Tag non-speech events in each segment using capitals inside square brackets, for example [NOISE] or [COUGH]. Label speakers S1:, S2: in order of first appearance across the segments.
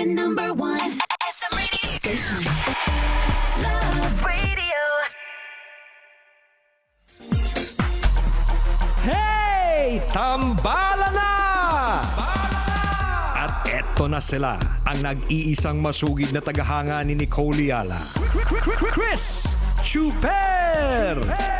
S1: Station number one. SM radio station. Love radio.
S2: Hey! Tambala na! At eto na sila, ang nag-iisang masugid na tagahanga ni Nicole Yala. Chris Chuper!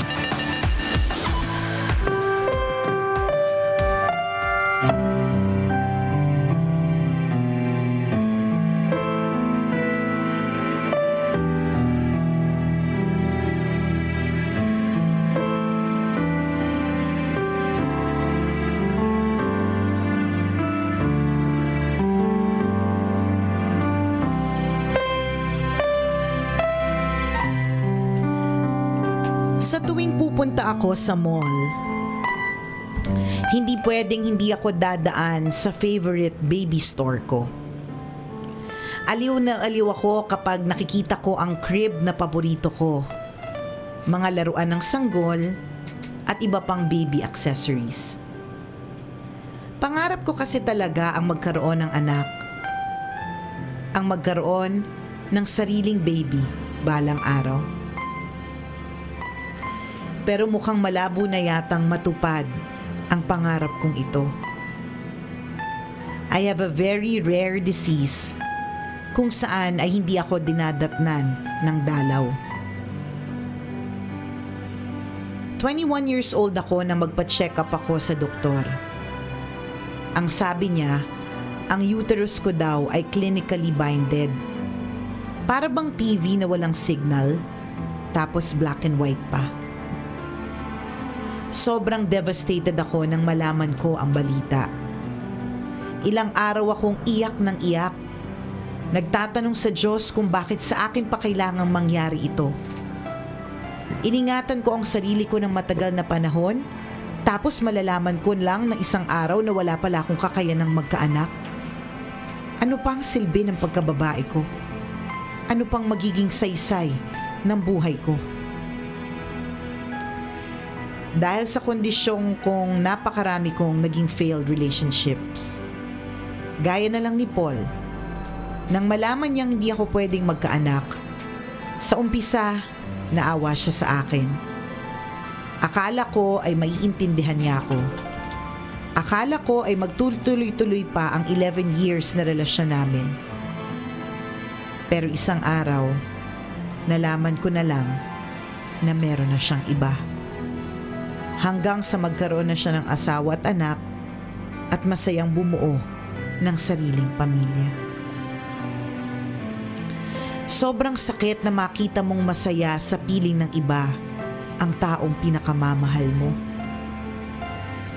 S3: Tuwing pupunta ako sa mall, hindi pwedeng hindi ako dadaan sa favorite baby store ko. Aliw na aliw ako kapag nakikita ko ang crib na paborito ko. Mga laruan ng sanggol at iba pang baby accessories. Pangarap ko kasi talaga ang magkaroon ng anak. Ang magkaroon ng sariling baby balang araw pero mukhang malabo na yatang matupad ang pangarap kong ito. I have a very rare disease kung saan ay hindi ako dinadatnan ng dalaw. 21 years old ako na magpa-check up ako sa doktor. Ang sabi niya, ang uterus ko daw ay clinically binded. Para bang TV na walang signal, tapos black and white pa. Sobrang devastated ako nang malaman ko ang balita. Ilang araw akong iyak ng iyak. Nagtatanong sa Diyos kung bakit sa akin pa kailangang mangyari ito. Iningatan ko ang sarili ko ng matagal na panahon, tapos malalaman ko lang ng isang araw na wala pala akong kakayanang magkaanak. Ano pa ang silbi ng pagkababae ko? Ano pang magiging saysay ng buhay ko? Dahil sa kondisyong kong napakarami kong naging failed relationships. Gaya na lang ni Paul, nang malaman niyang hindi ako pwedeng magkaanak, sa umpisa, naawa siya sa akin. Akala ko ay maiintindihan niya ako. Akala ko ay magtuloy-tuloy pa ang 11 years na relasyon namin. Pero isang araw, nalaman ko na lang na meron na siyang iba hanggang sa magkaroon na siya ng asawa at anak at masayang bumuo ng sariling pamilya. Sobrang sakit na makita mong masaya sa piling ng iba ang taong pinakamamahal mo.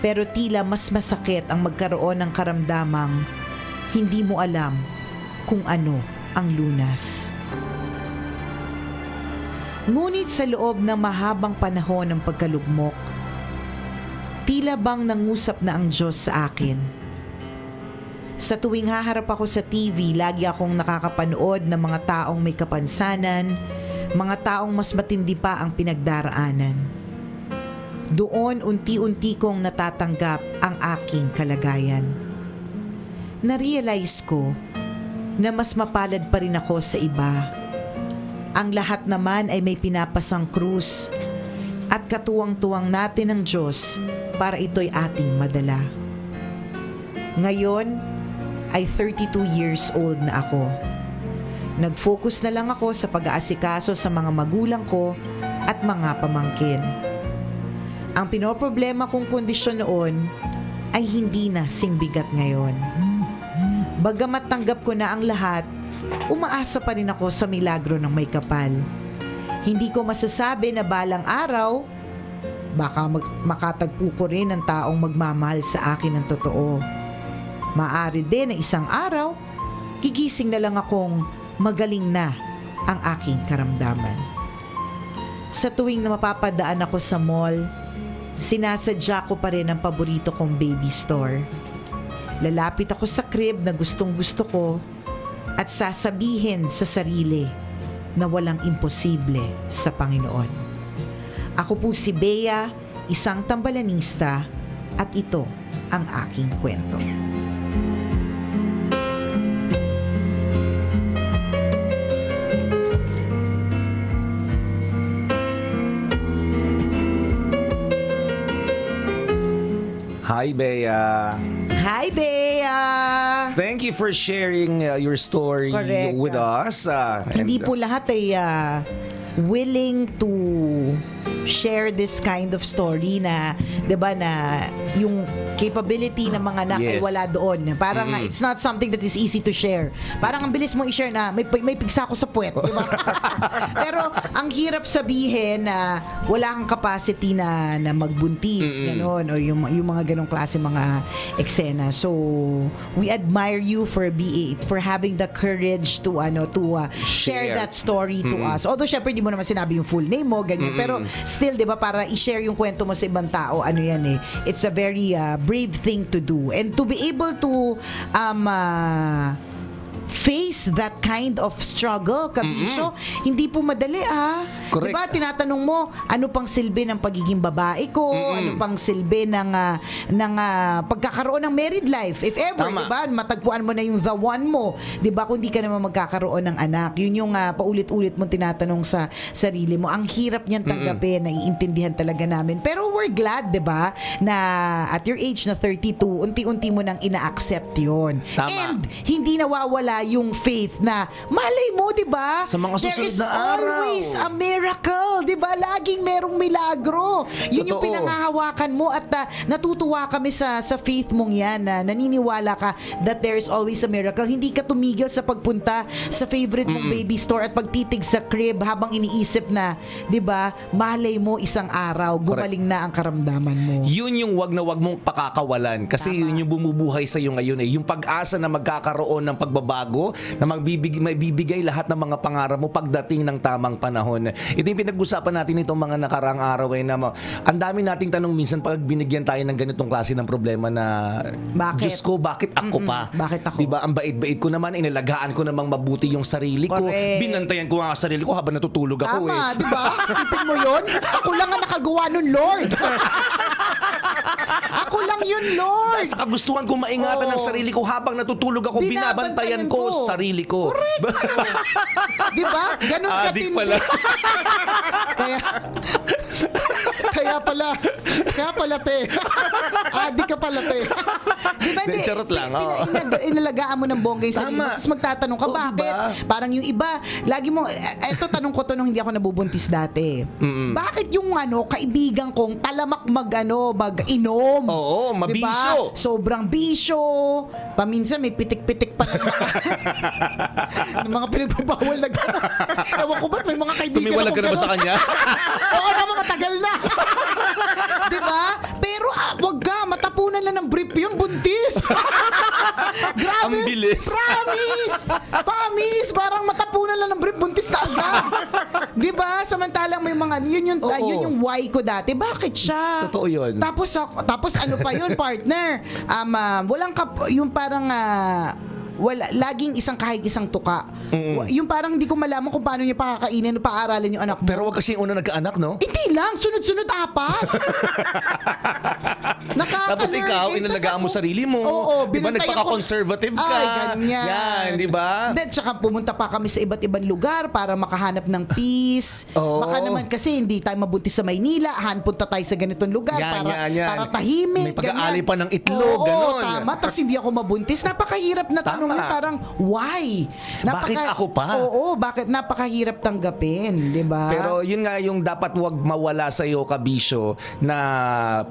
S3: Pero tila mas masakit ang magkaroon ng karamdamang hindi mo alam kung ano ang lunas. Ngunit sa loob ng mahabang panahon ng pagkalugmok, tila bang nangusap na ang Diyos sa akin. Sa tuwing haharap ako sa TV, lagi akong nakakapanood ng mga taong may kapansanan, mga taong mas matindi pa ang pinagdaraanan. Doon unti-unti kong natatanggap ang aking kalagayan. Narealize ko na mas mapalad pa rin ako sa iba. Ang lahat naman ay may pinapasang krus at katuwang-tuwang natin ng Diyos para ito'y ating madala. Ngayon ay 32 years old na ako. Nag-focus na lang ako sa pag-aasikaso sa mga magulang ko at mga pamangkin. Ang pinoproblema kong kondisyon noon ay hindi na singbigat ngayon. Bagamat tanggap ko na ang lahat, umaasa pa rin ako sa milagro ng may kapal. Hindi ko masasabi na balang araw, baka mag- makatagpo ko rin ng taong magmamahal sa akin ng totoo. Maari din na isang araw, gigising na lang akong magaling na ang aking karamdaman. Sa tuwing na mapapadaan ako sa mall, sinasadya ko pa rin ang paborito kong baby store. lalapit ako sa crib na gustong gusto ko at sasabihin sa sarili na walang imposible sa Panginoon. Ako po si Bea, isang tambalanista at ito ang aking kwento.
S4: Hi, Bea.
S3: Hi, Bea!
S4: Thank you for sharing uh, your story
S3: Correct.
S4: with us. Uh,
S3: Hindi
S4: and,
S3: po lahat ay ah, willing to share this kind of story na 'di ba na yung capability ng mga anak ay
S4: Yes.
S3: wala doon. Parang ah, it's not something that is easy to share. Parang ang bilis mo i-share na may may pigsa ako sa puwet, 'di ba? [LAUGHS] Pero ang hirap sabihin na wala kang capacity na na magbuntis, ganon o yung yung mga ganong klase mga eksena. So we admire you for be for having the courage to ano to uh, share.
S4: Share.
S3: that story to us. Although syempre hindi mo naman sinabi yung full name mo ganyan, pero still 'di ba para i-share yung kwento mo sa ibang tao, ano yan eh. It's a very uh, brave thing to do and to be able to um uh, face that kind of struggle, kabisyo, hindi po madali ah.
S4: Correct.
S3: Diba, tinatanong mo, ano pang silbi ng pagiging babae ko? Ano pang silbi ng, ah, ng ah, pagkakaroon ng married life? If ever,
S4: Tama.
S3: diba, matagpuan mo na yung the one mo. Diba, kung di ka naman magkakaroon ng anak. Yun yung ah, paulit-ulit mong tinatanong sa sarili mo. Ang hirap niyan tanggapin, naiintindihan talaga namin. Pero we're glad, diba, na at your age na 32, unti-unti mo nang ina-accept yun.
S4: Tama.
S3: And hindi nawawala yung faith na malay mo, 'di ba?
S4: Sa mga
S3: There
S4: susunod
S3: is
S4: na araw.
S3: always a miracle, 'di ba? Laging merong milagro. Yun yung
S4: Totoo.
S3: pinangahawakan mo at ah, natutuwa kami sa sa faith mong 'yan na naniniwala ka that there is always a miracle. Hindi ka tumigil sa pagpunta sa favorite mong baby store at pagtitig sa crib habang iniisip na, 'di ba? Malay mo isang araw gumaling na ang karamdaman mo.
S4: Yun yung wag na wag mong pakakawalan kasi yun yung bumubuhay sa iyo ngayon eh. Yung pag-asa na magkakaroon ng pagbabago na magbibigay, maibibigay lahat ng mga pangarap mo pagdating ng tamang panahon. Ito yung pinag-usapan natin itong mga nakarang araw eh na ang dami nating tanong minsan pag binigyan tayo ng ganitong klase ng problema na
S3: Bakit?
S4: Diyos ko, bakit ako pa?
S3: bakit ako?
S4: Diba, ang bait-bait ko naman, inalagaan ko namang mabuti yung sarili ko.
S3: Correct.
S4: Binantayan ko nga ang sarili ko habang natutulog ako eh.
S3: Tama, di ba? [LAUGHS] Isipin mo yun? Ako lang ang nakagawa nun, Lord. [LAUGHS] [LAUGHS] Ako lang yun, Lord.
S4: Dahil sa kagustuhan ko maingatan ng
S3: Oo.
S4: sarili ko habang natutulog ako,
S3: Binabantayan
S4: binabantayan ko
S3: ko.
S4: sarili ko. [LAUGHS]
S3: Di ba? Ganun
S4: Adik
S3: katindi.
S4: pala. [LAUGHS]
S3: kaya, kaya pala, kaya pala, te. Adik ka pala, te. Di ba,
S4: Hindi, charot lang, oo.
S3: inag- inalagaan mo ng bongga yung sarili mo.
S4: Tama.
S3: Tapos magtatanong ka,
S4: Oo,
S3: bakit?
S4: diba?
S3: Parang yung iba, lagi mo, eh, eto tanong ko to nung hindi ako nabubuntis dati. Bakit yung ano, kaibigan kong talamak mag, ano, mag-inom?
S4: Oo, mabisyo.
S3: Diba? Sobrang bisyo. Paminsan may pitik-pitik pa ng mga, ng mga pinagbabawal na gano'n. [LAUGHS] Ewan ko ba't may mga kaibigan
S4: Tumiwalag ka na ba sa kanya? [LAUGHS]
S3: Oo naman, matagal na. [LAUGHS] Di ba? Pero ah, wag ka, matapunan lang ng brief yun, buntis. [LAUGHS] Grabe.
S4: Ang bilis.
S3: Promise. Promise. Parang matapunan lang ng brief, buntis na agad. Di ba? Samantalang may mga, yun yung, ah,
S4: Oo.
S3: yun yung why ko dati. Bakit siya?
S4: Totoo yun.
S3: Tapos, ako- tapos ano pa yun, partner? Um, ah, walang kap, yung parang, ah, wala, laging isang kahit isang tuka. Wa- Yung parang hindi ko malaman kung paano niya pakakainin o paaralin yung anak mo.
S4: Pero wag kasi yung una nagkaanak, no?
S3: Hindi lang, sunod-sunod apat. [LAUGHS] Nakaka-nerve
S4: Tapos ikaw, inalagaan mo sarili mo.
S3: Oo,
S4: Di ba, nagpaka-conservative ka.
S3: Ay, ganyan.
S4: Yan, di ba?
S3: Then, tsaka pumunta pa kami sa iba't ibang lugar para makahanap ng peace. [LAUGHS]
S4: Oo.
S3: Baka naman kasi hindi tayo mabuntis sa Maynila, han punta tayo sa ganitong lugar
S4: Yan,
S3: para,
S4: yan, yan.
S3: para tahimik.
S4: May pag-aali
S3: ganyan.
S4: pa ng itlog,
S3: Oo,
S4: ganon.
S3: tama. Tapos hindi ako mabuntis. Napakahirap na
S4: Tama.
S3: Tanongin parang, why?
S4: Bakit ako pa?
S3: Oo, bakit? Napakahirap tanggapin, di ba?
S4: Pero yun nga yung dapat wag mawala sa iyo kabisyo na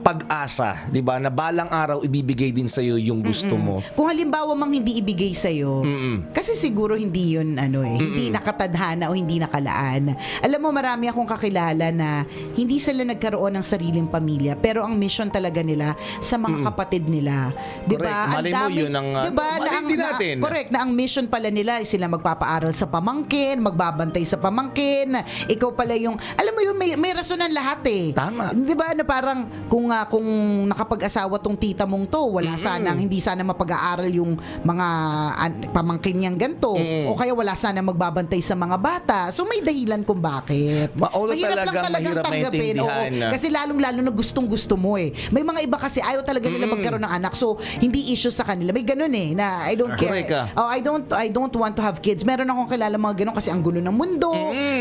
S4: pag-asa, 'di ba? Na balang araw ibibigay din sa iyo yung gusto mo.
S3: Kung halimbawa mang hindi ibigay sa iyo, kasi siguro hindi 'yun ano eh, hindi nakatadhana o hindi nakalaan. Alam mo marami akong kakilala na hindi sila nagkaroon ng sariling pamilya, pero ang mission talaga nila sa mga kapatid nila. 'Di ba?
S4: Correct. Malay mo, yun ang,
S3: 'di ba?
S4: malay
S3: Na ang,
S4: din
S3: na,
S4: natin. Natin.
S3: correct, na ang mission pala nila ay sila magpapaaral sa pamangkin, magbabantay sa pamangkin, ikaw pala yung, alam mo yun, may, may rasonan lahat eh.
S4: Tama.
S3: Di ba, na parang kung, ah, kung nakapag-asawa tong tita mong to, wala sanang, hindi sana mapag-aaral yung mga an- pamangkin niyang ganito. O kaya wala sana magbabantay sa mga bata. So may dahilan kung bakit.
S4: Maulo
S3: Mahirap lang
S4: talagang mahirap
S3: tanggapin. Oo.
S4: maintindihan.
S3: Kasi lalong-lalo na gustong-gusto mo eh. May mga iba kasi ayaw talaga nila magkaroon ng anak. So hindi issue sa kanila. May ganun eh na I don't [LAUGHS] care.
S4: Ka.
S3: Oh, I don't I don't want to have kids. Meron akong kilala mga ganun kasi ang gulo ng mundo.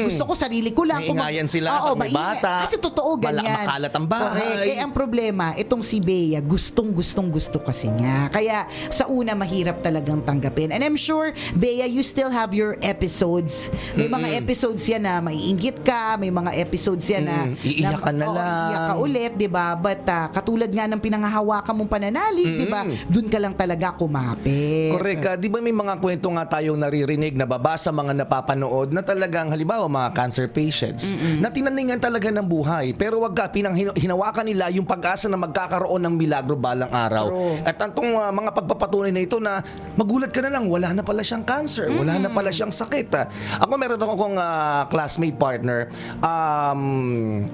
S3: Gusto ko sarili ko lang.
S4: Maingay sila
S3: Oo,
S4: pag may
S3: maingay.
S4: bata.
S3: Kasi totoo
S4: Mala-
S3: ganyan.
S4: makalat ang bahay.
S3: Correct. Eh ang problema, itong si Bea, gustong-gustong gusto kasi niya. Kaya sa una mahirap talagang tanggapin. And I'm sure Bea, you still have your episodes. May mga episodes yan na maiinggit ka, may mga episodes yan na
S4: Mm, iiyak ka na
S3: oo,
S4: lang.
S3: iiyak ka ulit, 'di ba? But ah, katulad nga ng pinangahawakan mong pananalig, 'di ba? Doon ka lang talaga kumapit.
S4: Correct. Ah, di ba may mga kwento nga tayong naririnig, nababasa, mga napapanood na talagang halimbawa mga cancer patients na tinaningan talaga ng buhay. Pero wag ka, pinang hin- hinawakan nila yung pag-asa na magkakaroon ng milagro balang araw.
S3: True.
S4: At ang tong, ah, mga pagpapatunay na ito na magulat ka na lang, wala na pala siyang cancer, wala na pala siyang sakit. Ah, Ako meron akong ah, classmate partner, um,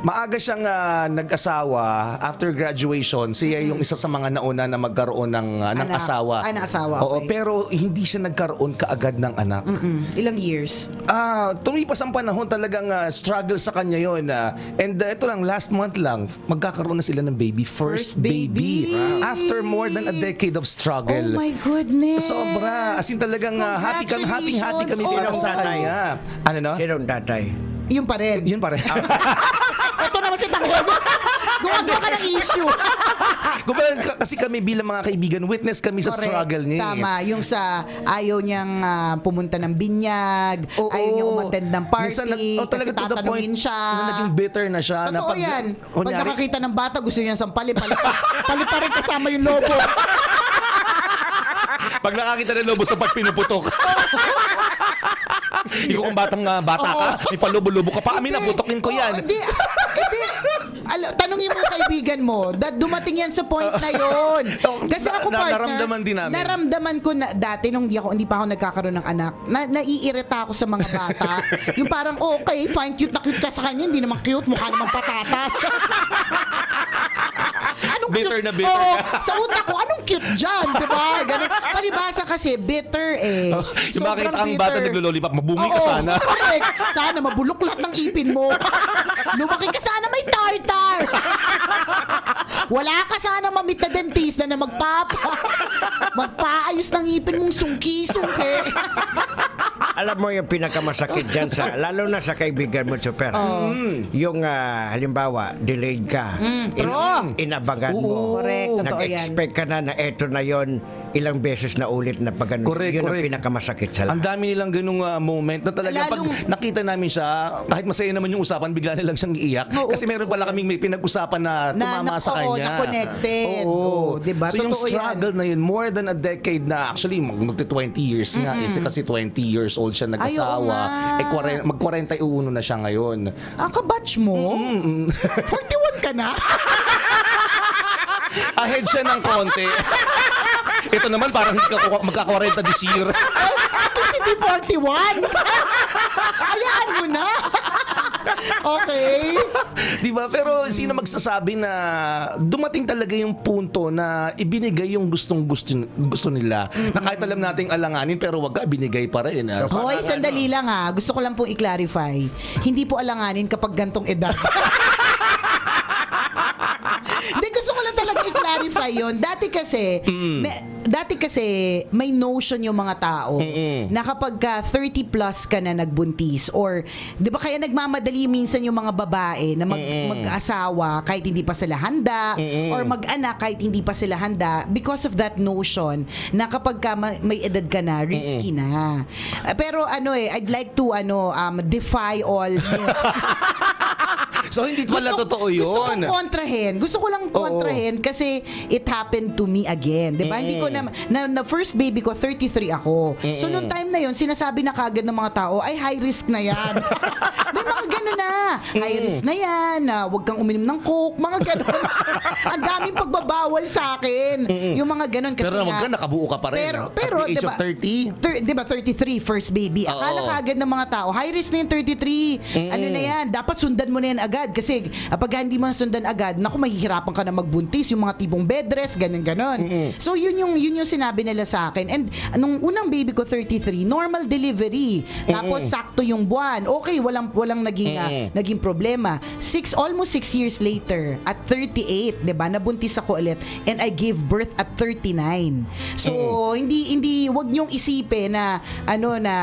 S4: maaga siyang ah, nag-asawa after graduation. Siya yung isa sa mga nauna na magkaroon ng, ah, ng
S3: Anak.
S4: asawa.
S3: Ah, ng asawa,
S4: Oo,
S3: okay.
S4: pero hindi siya nagkaroon kaagad ng anak.
S3: Mm, ilang years?
S4: Ah, tumipas ang panahon talagang ah, struggle sa kanya 'yon. ah. and ah, ito lang last month lang magkakaroon na sila ng baby, first,
S3: First baby.
S4: After more than a decade of struggle.
S3: Oh my goodness.
S4: Sobra. As in talagang ah, happy kami, happy happy kami
S3: Congratulations.
S4: para sa
S5: Sinong tatay?
S4: kanya. Ano no?
S5: Sinong tatay?
S3: Yung pa rin.
S4: Yun pa rin. [LAUGHS]
S3: Ito naman si Tanggol. [LAUGHS] Gumagawa ka ng issue. [LAUGHS]
S4: Kumbaga, ka- kasi kami bilang mga kaibigan, witness kami sa
S3: Correct.
S4: struggle niya. eh.
S3: Tama. Yung sa ayaw niyang ah, pumunta ng binyag,
S4: Oo.
S3: ayaw niya umattend ng party,
S4: Minsan nag- oh,
S3: kasi
S4: talaga to the point
S3: tatanungin siya.
S4: na naging bitter na siya. na
S3: Totoo yan. Pag
S4: kunyari-
S3: nakakita ng bata, gusto niya sampalin, palipa, palipa rin kasama yung lobo.
S4: Pag nakakita ng lobo sa pag pinuputok. [LAUGHS] Ikaw kung batang ah, bata ka, may palubo-lubo ka pa. Amin na, butokin ko yan.
S3: Oh, [LAUGHS] Hindi, hindi. Al- tanungin mo yung kaibigan mo, that dumating yan sa point na yon. [LAUGHS] Kasi ako
S4: Na-
S3: partner,
S4: naramdaman din namin.
S3: naramdaman ko na dati nung di ako hindi pa ako nagkakaroon ng anak, na naiirita ako sa mga bata. yung parang okay, fine cute na cute ka sa kanya, hindi naman cute, mukha naman patatas. [LAUGHS]
S4: Bitter na bitter
S3: Oo,
S4: ka.
S3: sa utak ko, anong cute dyan, di ba? Ganun. Palibasa kasi, bitter eh.
S4: Oh, yung
S3: Sobrang
S4: makita ang bata
S3: bitter.
S4: naglulolipap, mabungi ka
S3: Oo,
S4: sana. [LAUGHS]
S3: correct. Sana mabulok lahat ng ipin mo. [LAUGHS] Lumaki ka sana may tartar. Wala ka sana mamit na dentista na magpapa. Magpaayos ng ipin mong sungki-sungki.
S5: Alam mo yung pinakamasakit dyan sa, [LAUGHS] lalo na sa kaibigan mo, Super. Yung ah, halimbawa, delayed ka.
S3: true.
S5: inabangan mo.
S3: Correct, totoo yan.
S5: Nag-expect ka na na eto na yon ilang beses na ulit na pag
S4: Correct,
S5: yun
S4: correct.
S5: ang pinakamasakit sa
S4: Ang
S5: lahat.
S4: dami nilang ganung ah, moment na talaga pag
S3: Lalong-
S4: nakita namin siya, kahit masaya naman yung usapan, bigla na lang siyang iiyak.
S3: Oo,
S4: Kasi meron pala kaming may pinag-usapan na
S3: Na-
S4: tumama
S3: na-
S4: sa
S3: oo,
S4: kanya.
S3: na-connected.
S4: Oo.
S3: Oo, diba?
S4: So yung
S3: Totoo yan.
S4: struggle na yun, more than a decade na, actually, mag 20 years nga. Eh, kasi 20 years old siya nag-asawa.
S3: nga.
S4: Eh, kwaren- mag-41 na siya ngayon.
S3: Ah, kabatch mo? 41 [LAUGHS] ka na? [LAUGHS]
S4: Ahead siya ng konti. Ito naman parang hindi ka magka-40 this year.
S3: Ito si D41. [LAUGHS] Hayaan mo na. Okay. [LAUGHS]
S4: Di ba? Pero sino magsasabi na dumating talaga yung punto na ibinigay yung gustong gusto, gusto nila. Na kahit alam nating alanganin pero wag ka, binigay pa rin. ah.
S5: So,
S3: Hoy, sandali lang ha. Gusto ko lang pong i-clarify. Hindi po alanganin kapag gantong edad. [LAUGHS] Hindi, gusto ko lang talaga i-clarify yon. Dati kasi, may- dati kasi may notion yung mga tao na kapag ka 30 plus ka na nagbuntis or, di ba kaya nagmamadali minsan yung mga babae na mag, mag-asawa kahit hindi pa sila handa or mag-anak kahit hindi pa sila handa because of that notion na kapag ka ma- may edad ka na, risky na. Pero ano eh, I'd like to ano um, defy all myths. [LAUGHS] [LAUGHS]
S4: So, hindi pala totoo
S3: Gusto
S4: yun.
S3: kong kontrahin. Gusto ko lang kontrahin kasi it happened to me again. Di ba? Hindi ko na, na, na first baby ko, 33 ako. So, nung time na yun, sinasabi na kagad ng mga tao, ay high risk na yan. [LAUGHS] May mga gano'n na. High risk na yan. na huwag kang uminom ng coke. Mga gano'n. [LAUGHS] Ang daming pagbabawal sa akin. Yung mga gano'n kasi
S4: Pero naman ka, nakabuo ka pa rin.
S3: Pero, pero,
S4: At the age
S3: diba,
S4: of 30?
S3: Thir- di ba, 33, first baby.
S4: Oo.
S3: Akala kaagad ng mga tao, high risk na yung 33. Ano na yan, dapat sundan mo na yan agad. Kasi kapag hindi mo na sundan agad, naku, mahihirapan ka na magbuntis. Yung mga tipong bed rest, ganyan ganon So, yun yung, yun yung sinabi nila sa akin. And nung unang baby ko, 33, normal delivery. Tapos, sakto yung buwan. Okay, walang, walang naging, ah, naging problema. Six, almost six years later, at 38, di ba, nabuntis ako ulit. And I gave birth at 39. So, hindi, hindi, wag niyong isipin na, ano, na,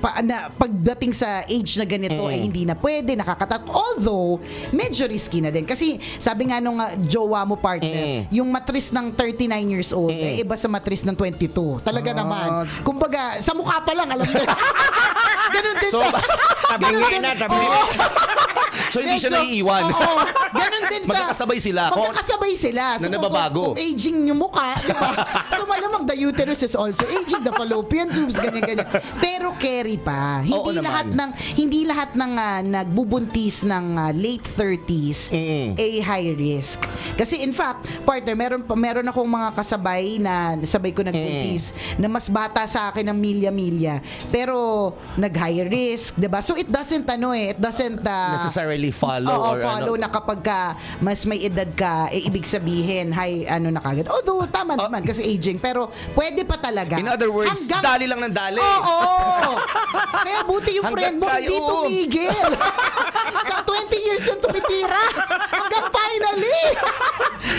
S3: pa, na pagdating sa age na ganito, ay hindi na pwede, nakakatat. Although, medyo risky na din. Kasi, sabi nga nung ah, jowa mo partner, yung matris ng 39 years old, eh, iba sa matris ng 22. Talaga naman. Kumbaga, sa mukha pa lang, alam mo. [LAUGHS] Ganun din
S4: So,
S3: sa...
S5: Tabingi na, tabingi.
S3: Oo. [LAUGHS]
S4: So, hindi siya
S3: Medyo-
S4: naiiwan. [LAUGHS]
S3: Oo. Ganun din sa...
S4: Magkakasabay sila. Kung-
S3: Magkakasabay sila.
S4: Na
S3: kung-
S4: nababago.
S3: Kung, aging yung mukha, di ba? so malamang the uterus is also aging, the fallopian tubes, ganyan-ganyan. Pero carry pa. Hindi
S4: Oo naman.
S3: lahat ng hindi lahat ng ah, nagbubuntis ng ah, late 30s ay high risk. Kasi in fact, partner, meron meron akong mga kasabay na sabay ko nagbuntis na mas bata sa akin ng milya-milya. Pero nag-high risk, 'di ba? So it doesn't ano eh, it doesn't ah,
S4: Necessarily follow
S3: Oo,
S4: or
S3: follow
S4: ano.
S3: na kapag ka mas may edad ka, eh, ibig sabihin, high, ano na kagad. Although, tama naman kasi aging, pero pwede pa talaga.
S4: In other words,
S3: Hanggang-
S4: dali lang ng dali.
S3: Oo! Kaya buti yung
S4: Hanggang
S3: friend mo, hindi
S4: oo.
S3: tumigil. [LAUGHS] Sa 20 years yung tumitira. Hanggang finally!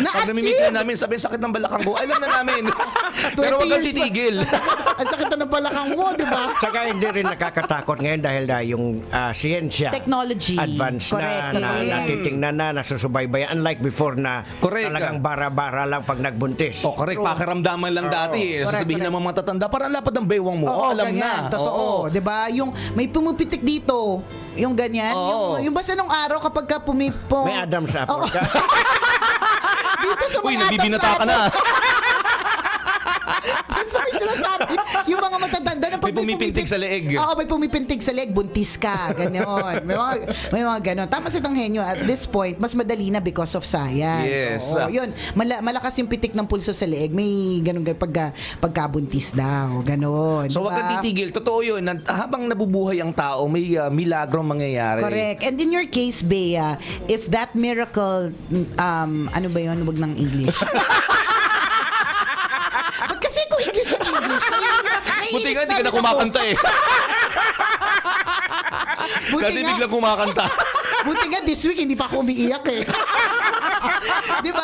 S4: Pag namimik
S3: Na-achieve!
S4: na namin, sabi, sakit ng balakang ko. Alam na namin.
S3: 20 [LAUGHS]
S4: Pero wag kang
S3: years pa.
S4: titigil. [LAUGHS]
S3: Ang sakit na ng balakang mo, di ba?
S5: Tsaka hindi rin nakakatakot ngayon dahil na yung ah, siyensya.
S3: Technology.
S5: Advance
S3: Correct,
S5: na, na
S3: correct.
S5: natitingnan na, nasusubaybayan. Unlike before na
S4: Correct.
S5: talagang bara-bara lang pag nagbuntis.
S4: O, correct. Pakiramdaman lang dati. eh.
S3: Correct,
S4: Sasabihin
S3: correct.
S4: ng mga matatanda, parang lapad ng baywang mo.
S3: Oo,
S4: oh, alam
S3: ganyan,
S4: na.
S3: Totoo.
S4: Oo.
S3: 'Di ba? Yung may pumupitik dito. Yung ganyan.
S4: Oo.
S3: Yung, yung basta nung araw kapag ka pumipo.
S5: May Adam's apple ka. [LAUGHS]
S3: dito sa
S4: Uy,
S3: mga
S4: nabibinata ka na
S3: may sinasabi. Yung mga matatanda na pag
S4: May pumipintig sa leeg.
S3: Oo, may pumipintig sa leeg, buntis ka, ganyan. May mga, may mga ganon. Tama si Tanghenyo, at this point, mas madali na because of science.
S4: Yes.
S3: Oo, yun. Mala- malakas yung pitik ng pulso sa leeg. May ganon, ganon pagka, pagkabuntis daw. Ganon.
S4: So, wag
S3: diba?
S4: kang titigil. Totoo yun. Habang nabubuhay ang tao, may uh, milagrong mangyayari.
S3: Correct. And in your case, Bea, if that miracle, um, ano ba yun? Wag ng English. [LAUGHS] Ba't kasi kung English ang English? Naiinis
S4: Buti nga, hindi ka na kumakanta eh. [LAUGHS]
S3: Buti
S4: Kasi
S3: nga,
S4: biglang kumakanta. [LAUGHS]
S3: buti nga this week hindi pa ako umiiyak eh. [LAUGHS] Di ba?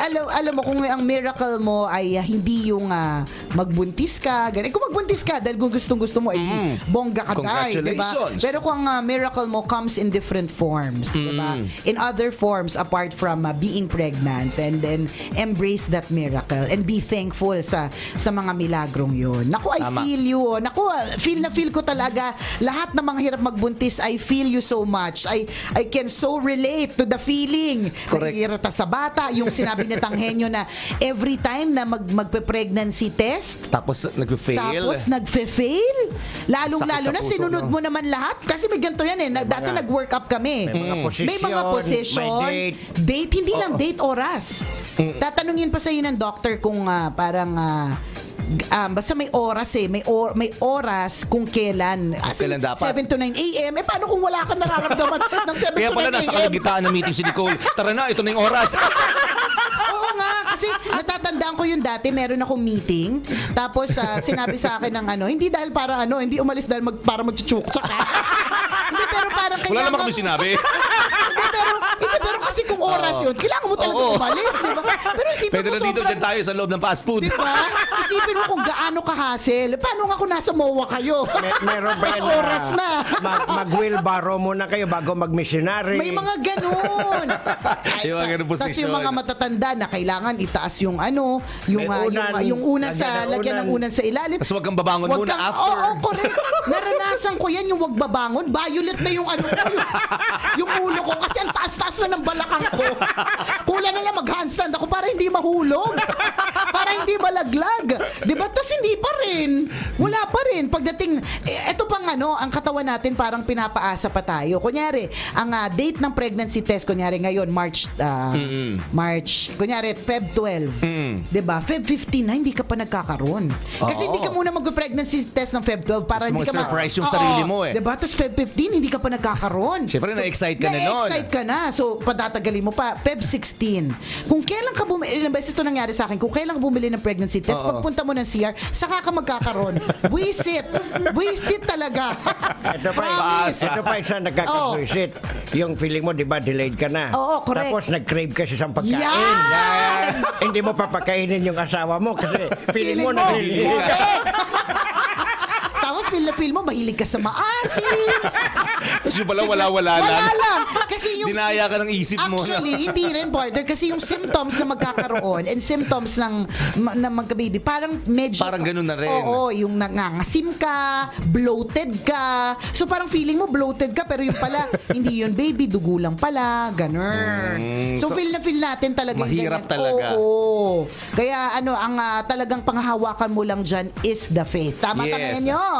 S3: Alam, alam mo, kung ang miracle mo ay ah, hindi yung ah, magbuntis ka, ganun. Kung magbuntis ka, dahil kung gustong gusto mo, ay bongga ka tayo, di ba?
S4: Congratulations.
S3: Pero kung ang ah, miracle mo comes in different forms, di ba? In other forms, apart from ah, being pregnant, and then embrace that miracle and be thankful sa sa mga milagrong yun. Naku, I
S4: Tama.
S3: feel you. Naku, ah, feel na feel ko talaga lahat ng mga hirap magbuntis, I feel you so much. I I can so relate to the feeling.
S4: Correct.
S3: Nahihirata sa bata, yung sinabi ni Tanghenyo na every time na mag magpe-pregnancy test,
S4: Tapos nag-fail.
S3: tapos nagfe-fail. Lalong-lalo na
S4: puso,
S3: sinunod
S4: no?
S3: mo naman lahat. Kasi may ganito yan eh. Na- Dati nag-work up kami.
S5: May mga posisyon,
S3: May mga posisyon.
S5: may date.
S3: Date, hindi lang date, oras. Tatanungin pa sa'yo ng doctor kung ah, parang ah, g- ah, basta may oras eh. May, or, may oras kung kailan. Kasi
S4: Kailan dapat.
S3: 7 to 9 a.m. Eh paano kung wala kang nararamdaman [LAUGHS] ng 7
S4: Kaya
S3: to 9
S4: pala
S3: a.m.?
S4: nasa kalagitnaan ng meeting si Nicole. Tara na, ito na yung oras. [LAUGHS]
S3: Oo nga, kasi natatandaan ko yung dati, meron akong meeting, tapos ah, sinabi sa akin ng ano, hindi dahil para ano, hindi umalis dahil mag, para magchuchukchak. ha? hindi, pero parang
S4: Wala naman kami sinabi. [LAUGHS]
S3: Hindi, pero Hindi, pero kasi kung oras yun, kailangan mo talaga
S4: Oo.
S3: umalis, di ba? Pero isipin
S4: Pwede
S3: mo
S4: na dito
S3: sobrang-
S4: dyan tayo sa loob ng fast food.
S3: Di ba? Isipin mo kung gaano ka-hassle. Paano nga kung nasa MOA kayo?
S5: Mer- meron ba yan
S3: Mas oras na.
S5: mag- mag-wheelbarrow muna kayo bago mag-missionary.
S3: May mga ganun. [LAUGHS]
S4: Yung mga ganun
S3: Tapos
S4: posisyon.
S3: yung mga matatanda na kailangan itaas yung ano, yung,
S5: May
S3: ah, yung,
S5: unan.
S3: ah, yung unan sa,
S5: Lagyan ng
S3: lagyan ng
S5: unan.
S3: unan sa ilalim.
S4: Tapos wag kang babangon
S3: Wag
S4: muna
S3: kang-
S4: after.
S3: Oo, correct. Naranasan ko yan, yung wag babangon. Violet na yung ano ko, yung, yung ulo ko. Kasi ang taas-taas na ng balakang ko. Kulang na lang mag-handstand ako para hindi mahulog. para hindi malaglag. Di ba? Tapos hindi pa rin. Wala pa rin. Pagdating, eh, eto pang ano, ang katawan natin parang pinapaasa pa tayo. Kunyari, ang ah, date ng pregnancy test, kunyari ngayon, March, ah, March, kunyari, Feb 12. Di ba? Feb 15 na, hindi ka pa nagkakaroon. Kasi
S4: Oo.
S3: hindi ka muna mag-pregnancy test ng Feb 12 para
S4: Gusto
S3: hindi ka ma-
S4: surprise yung
S3: Oo.
S4: sarili mo eh.
S3: Diba? Tapos Feb 15, hindi ka pa nagkakaroon. [LAUGHS]
S4: Siyempre, na-excite ka na nun.
S3: Na-excite ka na. So, patatagalin mo pa. Feb 16. Kung kailan ka bumili, ilang beses ito nangyari sa akin, kung kailan ka bumili ng pregnancy test,
S4: Oo.
S3: pagpunta mo ng CR, saka ka magkakaroon. Wisit. Wisit talaga.
S5: Ito pa,
S3: Promise.
S5: ito pa isa nagkakabuisit. Yung feeling mo, di ba, delayed ka na.
S3: Oo, correct.
S5: Tapos nag-crave ka sa isang pagkain.
S3: Yan!
S5: Yan. Hindi mo papakainin yung asawa mo kasi [LAUGHS] feeling, mo, nag-relieve ka.
S3: Correct. Tapos feel na feel mo, mahilig ka sa maasim. [LAUGHS]
S4: Tapos yung pala wala-wala lang.
S3: Wala lang. Kasi yung
S4: Dinaya ka ng isip mo.
S3: Actually, hindi rin partner kasi yung symptoms na magkakaroon and symptoms ng na magka-baby parang medyo
S4: Parang ganun na rin.
S3: Oo, yung nangangasim ka, bloated ka. So parang feeling mo bloated ka pero yung pala [LAUGHS] hindi yun baby, dugo lang pala, ganun.
S4: Mm,
S3: so,
S4: so,
S3: feel na feel natin talaga yung
S4: mahirap
S3: ganyan.
S4: talaga.
S3: Oo. Kaya ano, ang ah, talagang panghahawakan mo lang dyan is the faith. Tama
S4: Yes.
S3: tama nyo.
S5: Yan.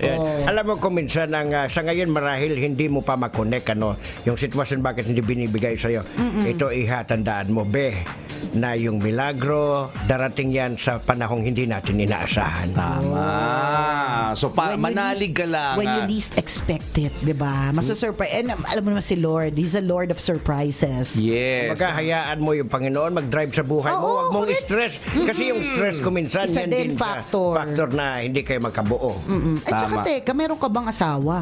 S3: Oo.
S5: Alam mo kung minsan ang, ah, sa ngayon marahil hindi mo pa makonek ano, yung sitwasyon bakit hindi binibigay sa'yo. Ito ihatandaan mo, be, na yung milagro darating yan sa panahong hindi natin inaasahan.
S4: Tama. So, pa,
S3: When
S4: manalig
S3: least-
S4: ka lang.
S3: When you
S4: ah.
S3: least expect it, di ba? Masasurprise. And um, alam mo naman si Lord, He's a Lord of surprises.
S4: Yes.
S5: Magkahayaan mo yung Panginoon mag-drive sa buhay mo.
S3: Oo,
S5: Huwag mong
S3: correct.
S5: stress. Kasi yung stress ko minsan,
S3: Isa
S5: yan
S3: din
S5: din
S3: factor.
S5: Sa factor na hindi kayo magkabuo.
S3: Mm. At
S4: Tama.
S3: teka, meron ka bang asawa?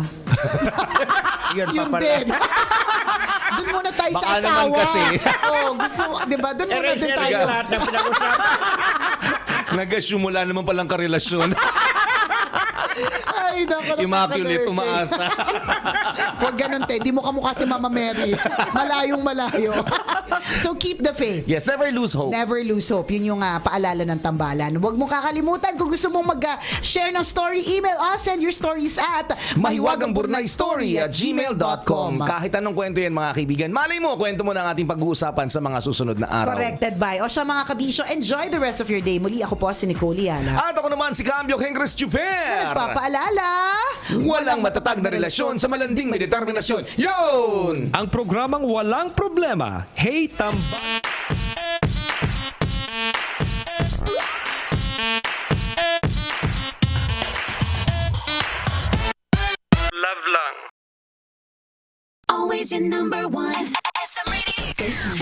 S3: [LAUGHS]
S5: Yun pa
S3: Yun
S5: pala.
S3: din. [LAUGHS] Doon muna tayo sa
S4: Baka naman
S3: asawa.
S4: kasi. [LAUGHS]
S3: oh, gusto, di ba? Doon muna
S5: Erase,
S3: din
S5: erase
S3: tayo.
S5: lahat ng pinag-usapan.
S4: Nag-assume wala naman palang karelasyon.
S3: Ay, naku,
S4: Immaculate, umaasa. [LAUGHS]
S3: Huwag ganun, te. Di mo kamukha si Mama Mary. Malayong malayo. [LAUGHS] so, keep the faith.
S4: yes, never lose hope.
S3: Never lose hope. Yun yung ah, paalala ng tambalan. Huwag mo kakalimutan kung gusto mong mag-share ng story, email us, send your stories at
S4: mahiwagangburnaystory at gmail.com. Kahit anong kwento yan mga kaibigan. Malay mo, kwento mo na ang ating pag-uusapan sa mga susunod na araw.
S3: Corrected by. O siya mga kabisyo, enjoy the rest of your day. Muli ako po si Nicole Yala.
S4: At ako naman si Cambio Henry
S3: Na
S4: Chuper.
S3: Nagpapaalala.
S4: Walang matatag na relasyon sa malanding may determinasyon. Yun!
S2: Ang programang Walang Problema, Hey Tamba...
S1: Always your number one. SM Radio Station.